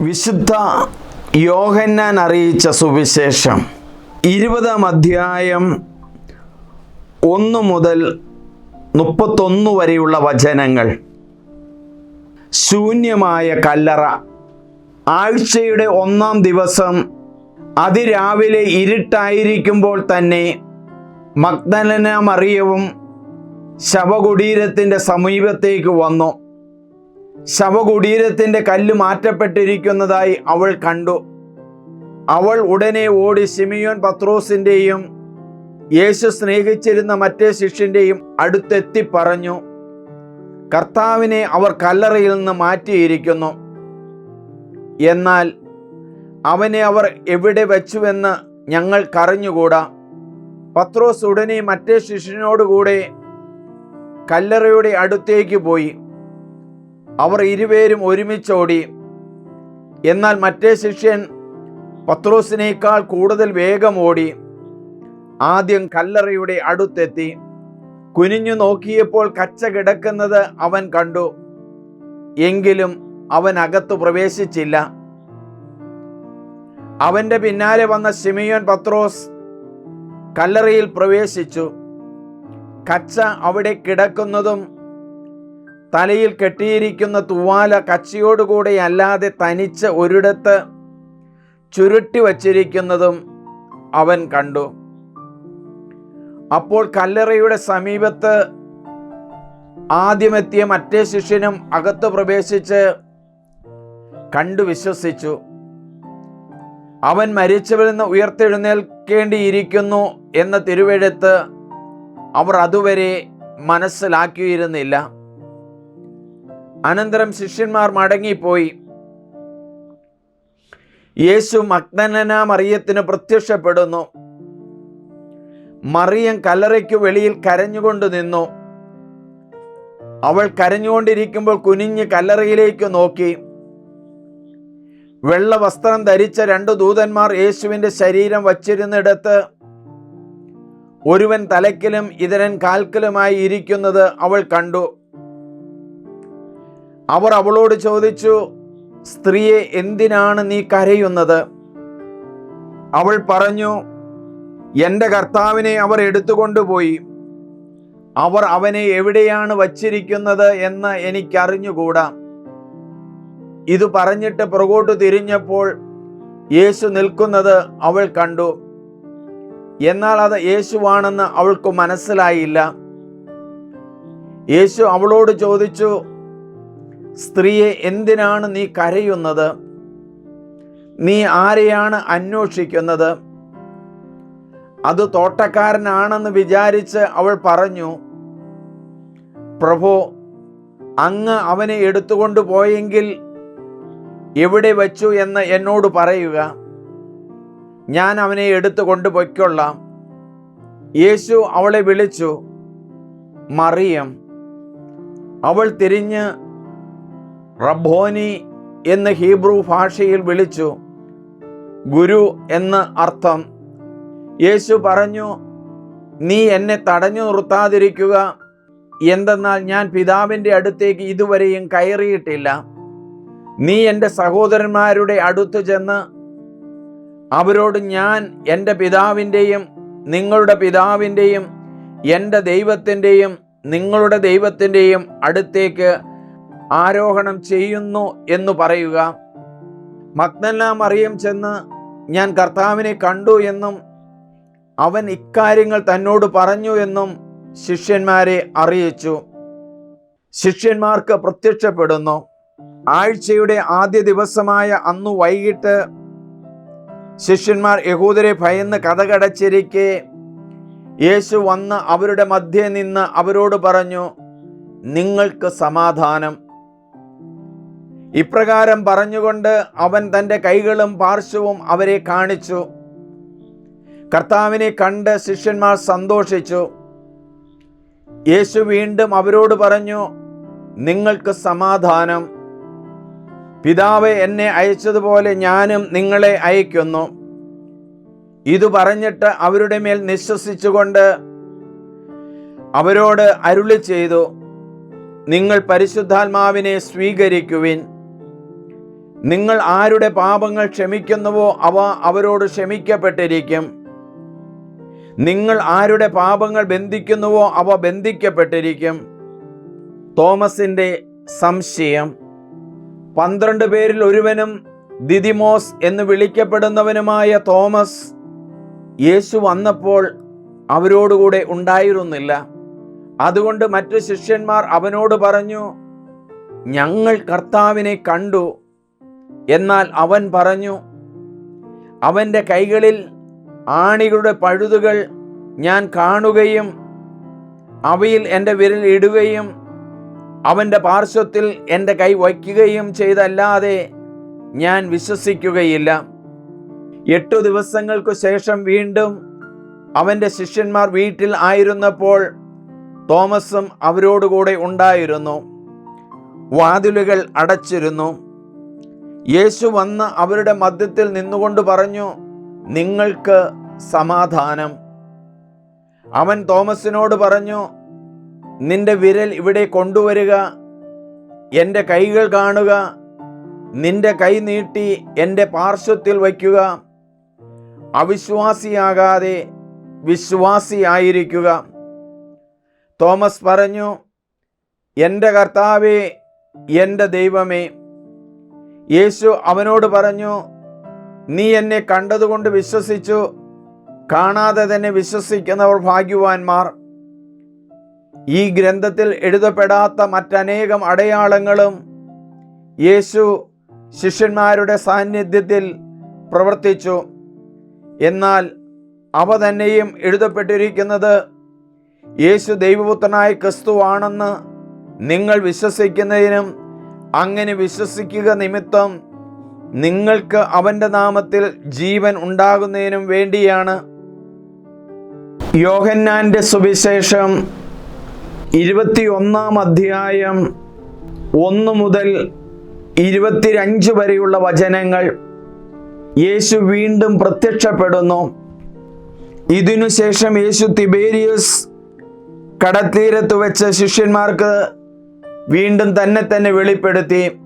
വിശുദ്ധ യോഹന്നാൻ അറിയിച്ച സുവിശേഷം. ഇരുപതാം അധ്യായം ഒന്ന് മുതൽ മുപ്പത്തൊന്ന് വരെയുള്ള വചനങ്ങൾ. ശൂന്യമായ കല്ലറ. ആഴ്ചയുടെ ഒന്നാം ദിവസം അതിരാവിലെ ഇരുട്ടായിരിക്കുമ്പോൾ തന്നെ മഗ്ദലന മറിയവും ശവകുടീരത്തിന്റെ സമീപത്തേക്ക് വന്നു. ശവകുടീരത്തിന്റെ കല്ല് മാറ്റപ്പെട്ടിരിക്കുന്നതായി അവൾ കണ്ടു. അവൾ ഉടനെ ഓടി സിമിയോൻ പത്രോസിന്റെയും യേശു സ്നേഹിച്ചിരുന്ന മറ്റേ ശിഷ്യന്റെയും അടുത്തെത്തി പറഞ്ഞു കർത്താവിനെ അവർ കല്ലറയിൽ നിന്ന് മാറ്റിയിരിക്കുന്നു. എന്നാൽ അവനെ അവർ എവിടെ വച്ചുവെന്ന് ഞങ്ങൾക്കറിഞ്ഞുകൂടാ പത്രോസ് ഉടനെ മറ്റേ ശിഷ്യനോടുകൂടെ കല്ലറയുടെ അടുത്തേക്ക് പോയി. അവർ ഇരുവരും ഒരുമിച്ചോടി. എന്നാൽ മറ്റേ ശിഷ്യൻ പത്രോസിനേക്കാൾ കൂടുതൽ വേഗം ഓടി ആദ്യം കല്ലറയുടെ അടുത്തെത്തി. കുനിഞ്ഞു നോക്കിയപ്പോൾ കച്ച കിടക്കുന്നത് അവൻ കണ്ടു. എങ്കിലും അവൻ അകത്തു പ്രവേശിച്ചില്ല. അവന്റെ പിന്നാലെ വന്ന സിമിയോൻ പത്രോസ് കല്ലറയിൽ പ്രവേശിച്ചു. കച്ച അവിടെ കിടക്കുന്നതും തലയിൽ കെട്ടിയിരിക്കുന്ന തൂവാല കച്ചിയോടുകൂടി അല്ലാതെ തനിച്ച് ഒരിടത്ത് ചുരുട്ടി വച്ചിരിക്കുന്നതും അവൻ കണ്ടു. അപ്പോൾ കല്ലറയുടെ സമീപത്ത് ആദ്യമെത്തിയ മറ്റേ ശിഷ്യനും അകത്ത് പ്രവേശിച്ച് കണ്ടു വിശ്വസിച്ചു. അവൻ മരിച്ചവരിൽ നിന്ന് ഉയർത്തെഴുന്നേൽക്കേണ്ടിയിരിക്കുന്നു എന്ന തിരുവെഴുത്ത് അവർ അതുവരെ മനസ്സിലാക്കിയിരുന്നില്ല. അനന്തരം ശിഷ്യന്മാർ മടങ്ങിപ്പോയി. യേശു മഗ്നന മറിയത്തിന് പ്രത്യക്ഷപ്പെടുന്നു. മറിയം കല്ലറയ്ക്ക് വെളിയിൽ കരഞ്ഞുകൊണ്ട് നിന്നു. അവൾ കരഞ്ഞുകൊണ്ടിരിക്കുമ്പോൾ കുനിഞ്ഞ് കല്ലറയിലേക്ക് നോക്കി. വെള്ള വസ്ത്രം ധരിച്ച രണ്ട് ദൂതന്മാർ യേശുവിന്റെ ശരീരം വച്ചിരുന്നിടത്ത് ഒരുവൻ തലക്കിലും ഇതരൻ കാൽക്കലുമായി ഇരിക്കുന്നത് അവൾ കണ്ടു. അവർ അവളോട് ചോദിച്ചു സ്ത്രീയെ എന്തിനാണ് നീ കരയുന്നത്? അവൾ പറഞ്ഞു എന്റെ കർത്താവിനെ അവർ എടുത്തുകൊണ്ടുപോയി. അവർ അവനെ എവിടെയാണ് വച്ചിരിക്കുന്നത് എന്ന് എനിക്കറിഞ്ഞുകൂടാ. ഇത് പറഞ്ഞിട്ട് പുറകോട്ട് തിരിഞ്ഞപ്പോൾ യേശു നിൽക്കുന്നത് അവൾ കണ്ടു. എന്നാൽ അത് യേശുവാണെന്ന് അവൾക്ക് മനസ്സിലായില്ല. യേശു അവളോട് ചോദിച്ചു സ്ത്രീയെ എന്തിനാണ് നീ കരയുന്നത്? നീ ആരെയാണ് അന്വേഷിക്കുന്നത്? അത് തോട്ടക്കാരനാണെന്ന് വിചാരിച്ച് അവൾ പറഞ്ഞു പ്രഭു അങ്ങ് അവനെ എടുത്തുകൊണ്ട് പോയെങ്കിൽ എവിടെ വച്ചു എന്ന് എന്നോട് പറയുക. ഞാൻ അവനെ എടുത്തു കൊണ്ടുപോയിക്കൊള്ളാം യേശു അവളെ വിളിച്ചു മറിയം. അവൾ തിരിഞ്ഞ് റബ്ബോനി എന്ന് ഹീബ്രു ഭാഷയിൽ വിളിച്ചു ഗുരു എന്ന് അർത്ഥം. യേശു പറഞ്ഞു നീ എന്നെ തടഞ്ഞു നിർത്താതിരിക്കുക. എന്തെന്നാൽ ഞാൻ പിതാവിന്റെ അടുത്തേക്ക് ഇതുവരെയും കയറിയിട്ടില്ല. നീ എന്റെ സഹോദരന്മാരുടെ അടുത്ത് ചെന്ന് അവരോട് ഞാൻ എന്റെ പിതാവിന്റെയും നിങ്ങളുടെ പിതാവിന്റെയും എന്റെ ദൈവത്തിന്റെയും നിങ്ങളുടെ ദൈവത്തിന്റെയും അടുത്തേക്ക് ആരോഹണം ചെയ്യുന്നു എന്ന് പറയുക. മഗ്നല്ല മറിയം ചെന്ന് ഞാൻ കർത്താവിനെ കണ്ടു എന്നും അവൻ ഇക്കാര്യങ്ങൾ തന്നോട് പറഞ്ഞു എന്നും ശിഷ്യന്മാരെ അറിയിച്ചു. ശിഷ്യന്മാർക്ക് പ്രത്യക്ഷപ്പെടുന്നു. ആഴ്ചയുടെ ആദ്യ ദിവസമായ അന്നു വൈകിട്ട് ശിഷ്യന്മാർ യഹൂദരെ ഭയന്ന് കഥകടച്ചിരിക്കെ യേശു വന്ന് അവരുടെ മധ്യേ നിന്ന് അവരോട് പറഞ്ഞു നിങ്ങൾക്ക് സമാധാനം. ഇപ്രകാരം പറഞ്ഞുകൊണ്ട് അവൻ തന്റെ കൈകളും പാർശ്വവും അവരെ കാണിച്ചു. കർത്താവിനെ കണ്ട് ശിഷ്യന്മാർ സന്തോഷിച്ചു. യേശു വീണ്ടും അവരോട് പറഞ്ഞു നിങ്ങൾക്ക് സമാധാനം. പിതാവ് എന്നെ അയച്ചതുപോലെ ഞാനും നിങ്ങളെ അയക്കുന്നു. ഇത് പറഞ്ഞിട്ട് അവരുടെ മേൽ നിശ്വസിച്ചുകൊണ്ട് അവരോട് അരുളി ചെയ്തു നിങ്ങൾ പരിശുദ്ധാത്മാവിനെ സ്വീകരിക്കുവിൻ. നിങ്ങൾ ആരുടെ പാപങ്ങൾ ക്ഷമിക്കുന്നുവോ അവ അവരോട് ക്ഷമിക്കപ്പെട്ടിരിക്കും. നിങ്ങൾ ആരുടെ പാപങ്ങൾ ബന്ധിക്കുന്നുവോ അവ ബന്ധിക്കപ്പെട്ടിരിക്കും. തോമസിന്റെ സംശയം. പന്ത്രണ്ട് പേരിൽ ഒരുവനും ദിദിമോസ് എന്ന് വിളിക്കപ്പെടുന്നവനുമായ തോമസ് യേശു വന്നപ്പോൾ അവരോടുകൂടെ ഉണ്ടായിരുന്നില്ല. അതുകൊണ്ട് മറ്റു ശിഷ്യന്മാർ അവനോട് പറഞ്ഞു ഞങ്ങൾ കർത്താവിനെ കണ്ടു എന്നാൽ അവൻ പറഞ്ഞു അവന്റെ കൈകളിൽ ആണികളുടെ പഴുതുകൾ ഞാൻ കാണുകയും അവയിൽ എന്റെ വിരൽ ഇടുകയും അവന്റെ പാർശ്വത്തിൽ എന്റെ കൈ വയ്ക്കുകയും ചെയ്തല്ലാതെ ഞാൻ വിശ്വസിക്കുകയില്ല. എട്ടു ദിവസങ്ങൾക്കു ശേഷം വീണ്ടും അവന്റെ ശിഷ്യന്മാർ വീട്ടിൽ ആയിരുന്നപ്പോൾ തോമസും അവരോടുകൂടെ ഉണ്ടായിരുന്നു. വാതിലുകൾ അടച്ചിരുന്നു. യേശു വന്ന് അവരുടെ മധ്യത്തിൽ നിന്നുകൊണ്ട് പറഞ്ഞു നിങ്ങൾക്ക് സമാധാനം. അവൻ തോമസിനോട് പറഞ്ഞു നിന്റെ വിരൽ ഇവിടെ കൊണ്ടുവരിക എന്റെ കൈകൾ കാണുക നിന്റെ കൈ നീട്ടി എന്റെ പാർശ്വത്തിൽ വയ്ക്കുക അവിശ്വാസിയാകാതെ വിശ്വാസിയായിരിക്കുക. തോമസ് പറഞ്ഞു എന്റെ കർത്താവേ എന്റെ ദൈവമേ യേശു അവനോട് പറഞ്ഞു നീ എന്നെ കണ്ടതുകൊണ്ട് വിശ്വസിച്ചു. കാണാതെ തന്നെ വിശ്വസിക്കുന്നവർ ഭാഗ്യവാന്മാർ. ഈ ഗ്രന്ഥത്തിൽ എഴുതപ്പെടാത്ത മറ്റനേകം അടയാളങ്ങളും യേശു ശിഷ്യന്മാരുടെ സാന്നിധ്യത്തിൽ പ്രവർത്തിച്ചു. എന്നാൽ അവ തന്നെയും എഴുതപ്പെട്ടിരിക്കുന്നത് യേശു ദൈവപുത്രനായ ക്രിസ്തുവാണെന്ന് നിങ്ങൾ വിശ്വസിക്കുന്നതിനും അങ്ങനെ വിശ്വസിക്കുക നിമിത്തം നിങ്ങൾക്ക് അവന്റെ നാമത്തിൽ ജീവൻ ഉണ്ടാകുന്നതിനും വേണ്ടിയാണ്. യോഹന്നാന്റെ സുവിശേഷം ഇരുപത്തിയൊന്നാം അധ്യായം ഒന്ന് മുതൽ ഇരുപത്തിരഞ്ച് വരെയുള്ള വചനങ്ങൾ യേശു വീണ്ടും പ്രത്യക്ഷപ്പെടുന്നു. ഇതിനുശേഷം യേശു തിബേരിയസ് കടത്തീരത്ത് വെച്ച് ശിഷ്യന്മാർക്ക് വീണ്ടും തന്നെ തന്നെ വെളിപ്പെടുത്തി.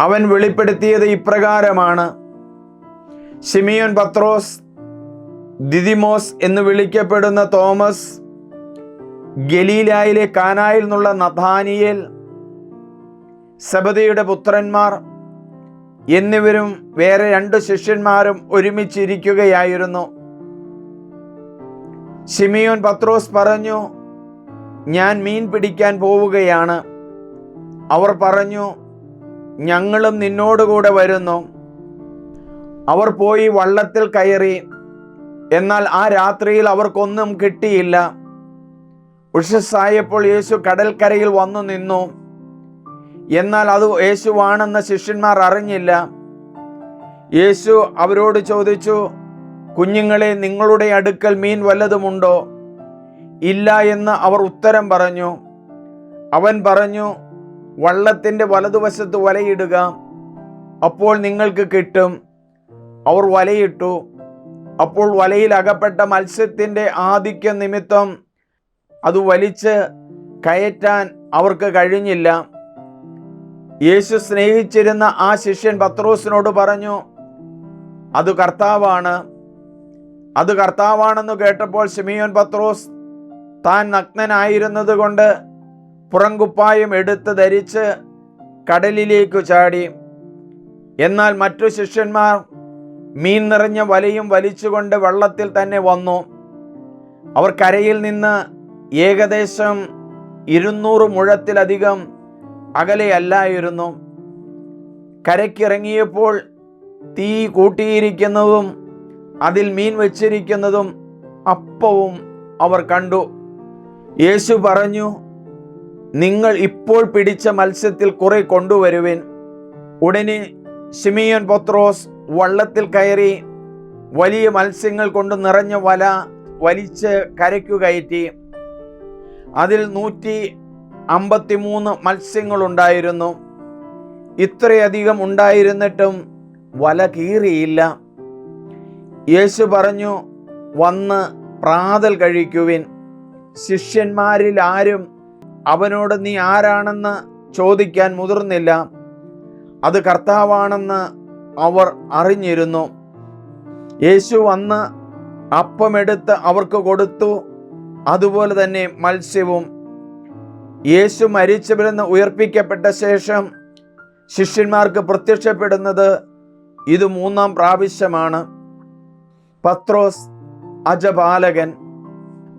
അവൻ വെളിപ്പെടുത്തിയത് ഇപ്രകാരമാണ്. ഷിമിയോൻ പത്രോസ് ദിദിമോസ് എന്ന് വിളിക്കപ്പെടുന്ന തോമസ് ഗലീലായിലെ കാനായിൽ നിന്നുള്ള നഥാനിയേൽ സബദിയുടെ പുത്രന്മാർ എന്നിവരും വേറെ രണ്ട് ശിഷ്യന്മാരും ഒരുമിച്ചിരിക്കുകയായിരുന്നു. ഷിമിയോൻ പത്രോസ് പറഞ്ഞു ഞാൻ മീൻ പിടിക്കാൻ പോവുകയാണ്. അവർ പറഞ്ഞു ഞങ്ങളും നിന്നോടുകൂടെ വരുന്നു. അവർ പോയി വള്ളത്തിൽ കയറി. എന്നാൽ ആ രാത്രിയിൽ അവർക്കൊന്നും കിട്ടിയില്ല. ഉഷസ്സായപ്പോൾ യേശു കടൽക്കരയിൽ വന്നു നിന്നു. എന്നാൽ അത് യേശുവാണെന്ന് ശിഷ്യന്മാർ അറിഞ്ഞില്ല. യേശു അവരോട് ചോദിച്ചു കുഞ്ഞുങ്ങളെ നിങ്ങളുടെ അടുക്കൽ മീൻ വല്ലതുമുണ്ടോ? ഇല്ല എന്ന് അവർ ഉത്തരം പറഞ്ഞു. അവൻ പറഞ്ഞു വള്ളത്തിന്റെ വലതുവശത്ത് വലയിടുക അപ്പോൾ നിങ്ങൾക്ക് കിട്ടും. അവർ വലയിട്ടു അപ്പോൾ വലയിൽ അകപ്പെട്ട മത്സ്യത്തിന്റെ ആധിക്യ നിമിത്തം അത് വലിച്ച് കയറ്റാൻ അവർക്ക് കഴിഞ്ഞില്ല. യേശു സ്നേഹിച്ചിരുന്ന ആ ശിഷ്യൻ പത്രോസിനോട് പറഞ്ഞു അത് കർത്താവാണ്. അത് കർത്താവാണെന്ന് കേട്ടപ്പോൾ ഷിമിയോൻ പത്രോസ് താൻ നഗ്നനായിരുന്നത് കൊണ്ട് പുറങ്കുപ്പായം എടുത്ത് ധരിച്ച് കടലിലേക്കു ചാടി. എന്നാൽ മറ്റു ശിഷ്യന്മാർ മീൻ നിറഞ്ഞ വലയും വലിച്ചുകൊണ്ട് വെള്ളത്തിൽ തന്നെ വന്നു. അവർ കരയിൽ നിന്ന് ഏകദേശം ഇരുന്നൂറ് മുഴത്തിലധികം അകലെയല്ലായിരുന്നു കരയ്ക്കിറങ്ങിയപ്പോൾ തീ കൂട്ടിയിരിക്കുന്നതും അതിൽ മീൻ വച്ചിരിക്കുന്നതും അപ്പവും അവർ കണ്ടു. യേശു പറഞ്ഞു നിങ്ങൾ ഇപ്പോൾ പിടിച്ച മത്സ്യത്തിൽ കുറെ കൊണ്ടുവരുവിൻ. ഉടനെ ഷിമിയോൻ പത്രോസ് വള്ളത്തിൽ കയറി വലിയ മത്സ്യങ്ങൾ കൊണ്ട് നിറഞ്ഞ വല വലിച്ച് കരയ്ക്കു കയറ്റി. അതിൽ നൂറ്റി അമ്പത്തിമൂന്ന് മത്സ്യങ്ങളുണ്ടായിരുന്നു ഇത്രയധികം ഉണ്ടായിരുന്നിട്ടും വല കീറിയില്ല. യേശു പറഞ്ഞു വന്ന് പ്രാതൽ കഴിക്കുവിൻ. ശിഷ്യന്മാരിൽ ആരും അവനോട് നീ ആരാണെന്ന് ചോദിക്കാൻ മുതിർന്നില്ല. അത് കർത്താവാണെന്ന് അവർ അറിഞ്ഞിരുന്നു. യേശു വന്ന് അപ്പമെടുത്ത് അവർക്ക് കൊടുത്തു. അതുപോലെ തന്നെ മത്സ്യവും. യേശു മരിച്ചവരെന്ന് ഉയർപ്പിക്കപ്പെട്ട ശേഷം ശിഷ്യന്മാർക്ക് പ്രത്യക്ഷപ്പെടുന്നത് ഇത് മൂന്നാം പ്രാവശ്യമാണ്. പത്രോസ് അജപാലകൻ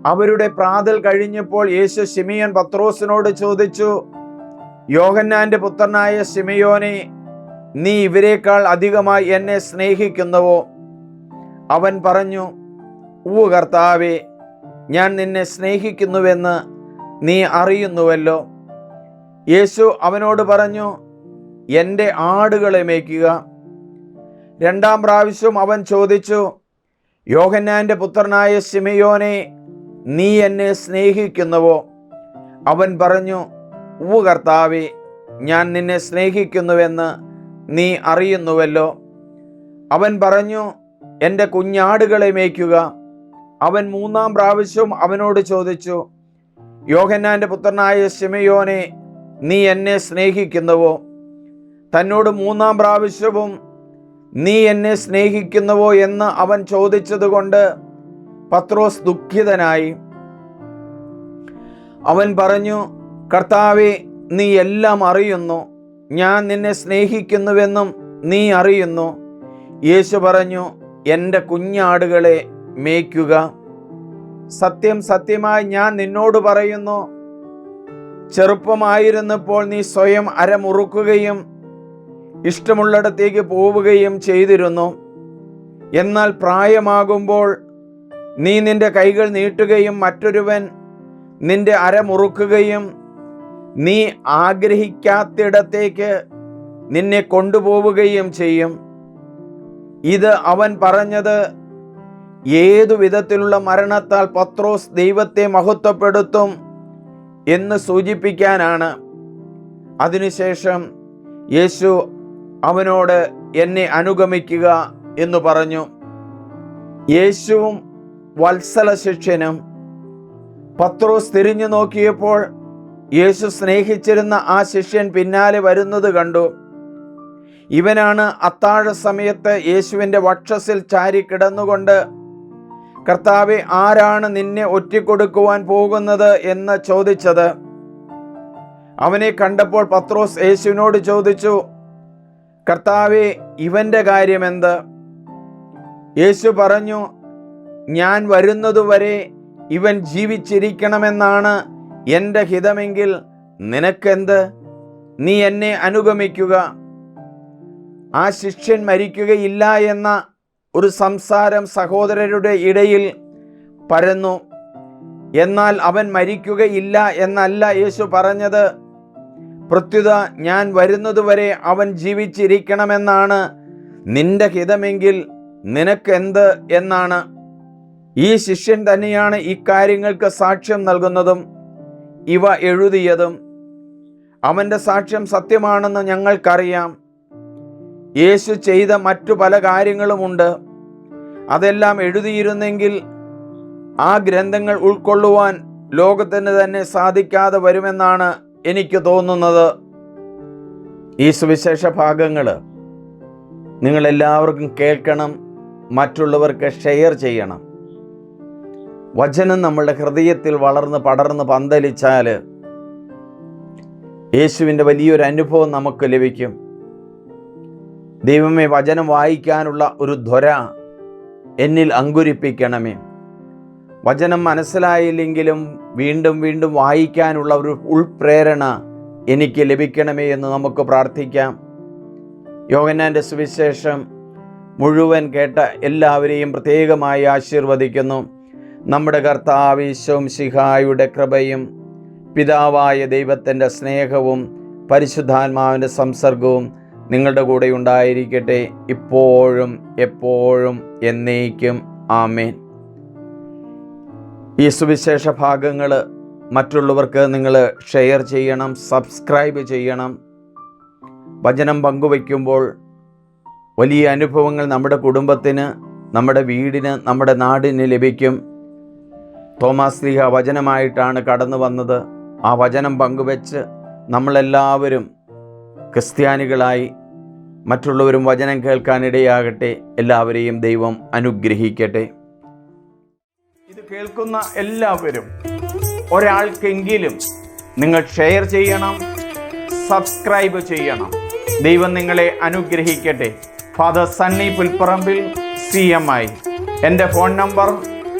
അവരുടെ പ്രാതൽ കഴിഞ്ഞപ്പോൾ യേശു ശിമിയൻ പത്രോസിനോട് ചോദിച്ചു യോഹന്നാന്റെ പുത്രനായ ശിമയോനെ നീ ഇവരെക്കാൾ അധികമായി എന്നെ സ്നേഹിക്കുന്നുവോ? അവൻ പറഞ്ഞു ഊ കർത്താവേ ഞാൻ നിന്നെ സ്നേഹിക്കുന്നുവെന്ന് നീ അറിയുന്നുവല്ലോ. യേശു അവനോട് പറഞ്ഞു എന്റെ ആടുകളെ മേയ്ക്കുക. രണ്ടാം പ്രാവശ്യം അവൻ ചോദിച്ചു യോഹന്നാന്റെ പുത്രനായ ശിമയോനെ നീ എന്നെ സ്നേഹിക്കുന്നുവോ? അവൻ പറഞ്ഞു ഉവ് കർത്താവെ ഞാൻ നിന്നെ സ്നേഹിക്കുന്നുവെന്ന് നീ അറിയുന്നുവല്ലോ. അവൻ പറഞ്ഞു എന്റെ കുഞ്ഞാടുകളെ മേയ്ക്കുക. അവൻ മൂന്നാം പ്രാവശ്യവും അവനോട് ചോദിച്ചു യോഹന്നാന്റെ പുത്രനായ ശിമയോനെ നീ എന്നെ സ്നേഹിക്കുന്നുവോ? തന്നോട് മൂന്നാം പ്രാവശ്യവും നീ എന്നെ സ്നേഹിക്കുന്നുവോ? എന്ന് അവൻ ചോദിച്ചതുകൊണ്ട് പത്രോസ് ദുഃഖിതനായി. അവൻ പറഞ്ഞു കർത്താവെ നീ എല്ലാം അറിയുന്നു. ഞാൻ നിന്നെ സ്നേഹിക്കുന്നുവെന്നും നീ അറിയുന്നു. യേശു പറഞ്ഞു എന്റെ കുഞ്ഞാടുകളെ മേയ്ക്കുക. സത്യം സത്യമായി ഞാൻ നിന്നോട് പറയുന്നു. ചെറുപ്പമായിരുന്നപ്പോൾ നീ സ്വയം അരമുറുക്കുകയും ഇഷ്ടമുള്ളിടത്തേക്ക് പോവുകയും ചെയ്തിരുന്നു. എന്നാൽ പ്രായമാകുമ്പോൾ നീ നിന്റെ കൈകൾ നീട്ടുകയും മറ്റൊരുവൻ നിന്റെ അരമുറുക്കുകയും നീ ആഗ്രഹിക്കാത്തിടത്തേക്ക് നിന്നെ കൊണ്ടുപോവുകയും ചെയ്യും. ഇത് അവൻ പറഞ്ഞത് ഏതു വിധത്തിലുള്ള മരണത്താൽ പത്രോസ് ദൈവത്തെ മഹത്വപ്പെടുത്തും എന്ന് സൂചിപ്പിക്കാനാണ്. അതിനുശേഷം യേശു അവനോട് എന്നെ അനുഗമിക്കുക എന്ന് പറഞ്ഞു. യേശുവും വത്സല ശിഷ്യനും പത്രോസ് തിരിഞ്ഞു നോക്കിയപ്പോൾ യേശു സ്നേഹിച്ചിരുന്ന ആ ശിഷ്യൻ പിന്നാലെ വരുന്നത് കണ്ടു. ഇവനാണ് അത്താഴ സമയത്ത് യേശുവിന്റെ വക്ഷസിൽ ചാരി കിടന്നുകൊണ്ട് കർത്താവെ ആരാണ് നിന്നെ ഒറ്റിക്കൊടുക്കുവാൻ പോകുന്നത്? എന്ന് ചോദിച്ചത്. അവനെ കണ്ടപ്പോൾ പത്രോസ് യേശുവിനോട് ചോദിച്ചു കർത്താവെ ഇവന്റെ കാര്യമെന്ത്? യേശു പറഞ്ഞു ഞാൻ വരുന്നതുവരെ ഇവൻ ജീവിച്ചിരിക്കണമെന്നാണ് എന്റെ ഹിതമെങ്കിൽ നിനക്കെന്ത്? നീ എന്നെ അനുഗമിക്കുക. ആ ശിഷ്യൻ മരിക്കുകയില്ല എന്ന ഒരു സംസാരം സഹോദരരുടെ ഇടയിൽ പരന്നു. എന്നാൽ അവൻ മരിക്കുകയില്ല എന്നല്ല യേശു പറഞ്ഞത്. പ്രത്യുത ഞാൻ വരുന്നതുവരെ അവൻ ജീവിച്ചിരിക്കണമെന്നാണ് നിന്റെ ഹിതമെങ്കിൽ നിനക്കെന്ത് എന്നാണ് ഈ ശിഷ്യൻ തന്നെയാണ് ഇക്കാര്യങ്ങൾക്ക് സാക്ഷ്യം നൽകുന്നതും ഇവ എഴുതിയതും. അവന്റെ സാക്ഷ്യം സത്യമാണെന്ന് ഞങ്ങൾക്കറിയാം. യേശു ചെയ്ത മറ്റു പല കാര്യങ്ങളുമുണ്ട്. അതെല്ലാം എഴുതിയിരുന്നെങ്കിൽ ആ ഗ്രന്ഥങ്ങൾ ഉൾക്കൊള്ളുവാൻ ലോകത്തിന് തന്നെ സാധിക്കാതെ വരുമെന്നാണ് എനിക്ക് തോന്നുന്നത്. ഈ സുവിശേഷ ഭാഗങ്ങൾ നിങ്ങളെല്ലാവർക്കും കേൾക്കണം മറ്റുള്ളവർക്ക് ഷെയർ ചെയ്യണം. വചനം നമ്മളുടെ ഹൃദയത്തിൽ വളർന്ന് പടർന്ന് പന്തലിച്ചാൽ യേശുവിന്റെ വലിയൊരു അനുഭവം നമുക്ക് ലഭിക്കും. ദൈവമേ വചനം വായിക്കാനുള്ള ഒരു ധ്വര എന്നിൽ അങ്കുരിപ്പിക്കണമേ. വചനം മനസ്സിലായില്ലെങ്കിലും വീണ്ടും വീണ്ടും വായിക്കാനുള്ള ഒരു ഉൾപ്രേരണ എനിക്ക് ലഭിക്കണമേ എന്ന് നമുക്ക് പ്രാർത്ഥിക്കാം. യോഗനാന്റെ സുവിശേഷം മുഴുവൻ കേട്ട എല്ലാവരെയും പ്രത്യേകമായി ആശീർവദിക്കുന്നു. നമ്മുടെ കർത്താവീശ്വം ശിഹായുടെ കൃപയും പിതാവായ ദൈവത്തിന്റെ സ്നേഹവും പരിശുദ്ധാത്മാവിന്റെ സംസർഗവും നിങ്ങളുടെ കൂടെ ഉണ്ടായിരിക്കട്ടെ ഇപ്പോഴും എപ്പോഴും എന്നേക്കും. ആമേൻ. ഈ സുവിശേഷ ഭാഗങ്ങൾ മറ്റുള്ളവർക്ക് നിങ്ങൾ ഷെയർ ചെയ്യണം സബ്സ്ക്രൈബ് ചെയ്യണം. വചനം പങ്കുവയ്ക്കുമ്പോൾ വലിയ അനുഭവങ്ങൾ നമ്മുടെ കുടുംബത്തിന് നമ്മുടെ വീടിന് നമ്മുടെ നാടിന് ലഭിക്കും. തോമാസ് ലീഹ വചനമായിട്ടാണ് കടന്നു വന്നത്. ആ വചനം പങ്കുവെച്ച് നമ്മളെല്ലാവരും ക്രിസ്ത്യാനികളായി മറ്റുള്ളവരും വചനം കേൾക്കാനിടയാകട്ടെ. എല്ലാവരെയും ദൈവം അനുഗ്രഹിക്കട്ടെ. ഇത് കേൾക്കുന്ന എല്ലാവരും ഒരാൾക്കെങ്കിലും നിങ്ങൾ ഷെയർ ചെയ്യണം സബ്സ്ക്രൈബ് ചെയ്യണം. ദൈവം നിങ്ങളെ അനുഗ്രഹിക്കട്ടെ. Father Sunny Pulpparambil C M I. എന്റെ ഫോൺ നമ്പർ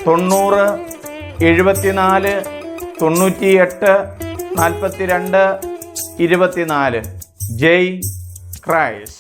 തൊണ്ണൂറ് എഴുപത്തിനാല് തൊണ്ണൂറ്റിയെട്ട് നാൽപ്പത്തിരണ്ട് ഇരുപത്തിനാല്. ജയ് ക്രൈസ്റ്റ്